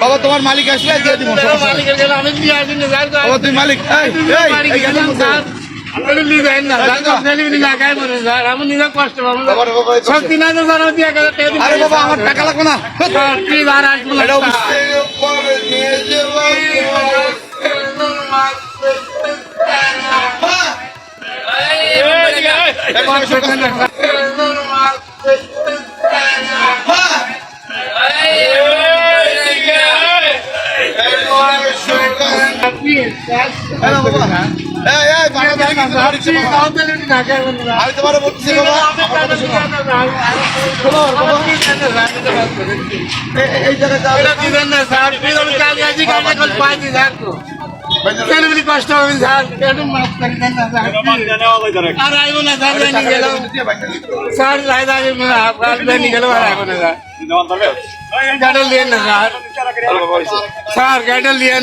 বাবা তোমার মালিক আসলে দিয়ে দিব। বাবা তুমি মালিক এই, এই, এই, এখানে বসে। বাবা রে বাবা, এই পাশে। শক্তি নাই তো কষ্ট হবে স্যার আর আইবো না স্যার গেলাম স্যার গেলাম আর আইবো না স্যার স্যার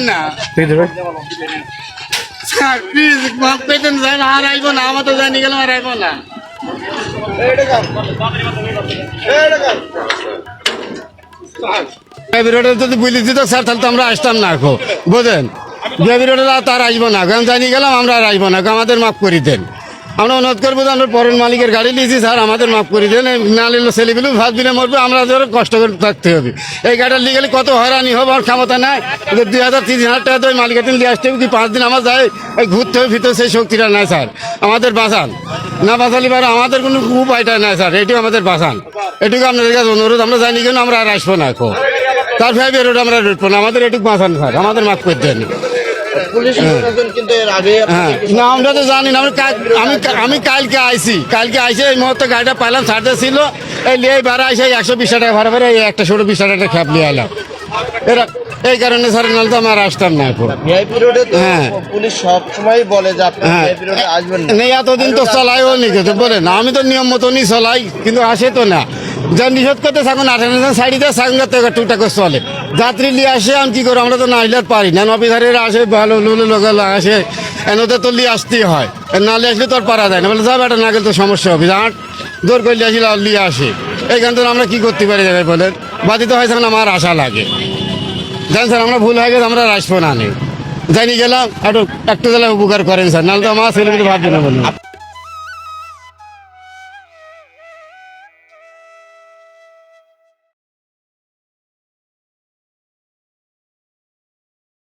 না আর তাহলে তো আমরা আসতাম না এখন তার আসব না আমি জানি গেলাম আমরা আর আসব না আমাদের মাফ করে দেন আমরা অনুরোধ করব যে আমরা পরের মালিকের গাড়ি নিয়েছি, স্যার, আমাদের মাফ করে দেন। না নিলে ছেলেগুলো ভাত দিলে মরবে, আমরা ধরো কষ্ট করে থাকতে হবে। এই গাড়িটা নিয়ে গেলে কত হয়রানি হবে আমার ক্ষমতা নাই। দুই হাজার তিন হাজার টাকা তো ওই মালিকের দিন নিয়ে আসতে হবে কি পাঁচ দিন আমার যায়, এই ঘুরতে হবে ভিতরে, সেই শক্তিটা নাই, স্যার। আমাদের বাঁচান। না বাঁচালি পারে আমাদের কোনো উপায়টা নাই, স্যার। এটিও আমাদের বাঁচান। এটুকু আপনাদের কাছে অনুরোধ, আমরা জানি কেন, আমরা আর আসব না এখন। তার ভাই রোড আমরা রুটবো না। আমাদের এটুকু বাঁচান, স্যার। আমাদের মাফ করে দেন। পুলিশ প্রশাসন কিন্তু এর আগে হ্যাঁ। না আমরা তো জানি না আমি আমি কালকে আইছি। কালকে আইসে এই মুহূর্তে গাড়িটা পাইলাম ছাড়তে ছিল। এই লিয়ে ভাড়া আইসে একশো বিশ টাকা ভাড়া ভাড়া এই একটা ষোলো বিশ টাকা খ্যাপ নিয়ে এলাম এরা এই কারণে স্যার নাহলে তো আমার আসতাম না এখন। ভিআইপি রোডে তো হ্যাঁ। পুলিশ সব সময় বলে যে আপনি হ্যাঁ। ভিআইপি রোডে আসবেন না। নেই এতদিন তো চলাইও নি কিন্তু বলে না। আমি তো নিয়ম মতনই চলাই কিন্তু আসে তো না। যা নিষেধ করতে থাকুন আঠারো সাইডে তো টুকটাক চলে। যাত্রী নিয়ে আসে, আমি কি করব? আমরা তো না আসলে আর পারি না। অফিসারের আসে, ভালো লুলো লোক আসে। এনতে তো লিয়ে আসতেই হয়। না লিয়ে আসলে তো আর পারা যায় না। বলে যাবে এটা না গেলে তো সমস্যা হবে। আট জোর করে লিয়ে আসলে লিয়ে আসে। এইখান থেকে আমরা কি করতে পারি যাবে বলেন? বাদিত হয় তখন আমার আশা লাগে। জানেন স্যার, আমরা ভুল হয়ে গেছে, আমরা আর আসব না নেই জানি গেলাম, একটু একটু গেলে উপকার করেন স্যার, নাহলে তো আমার ছেলেমেয়ে ভাববে না বলুন।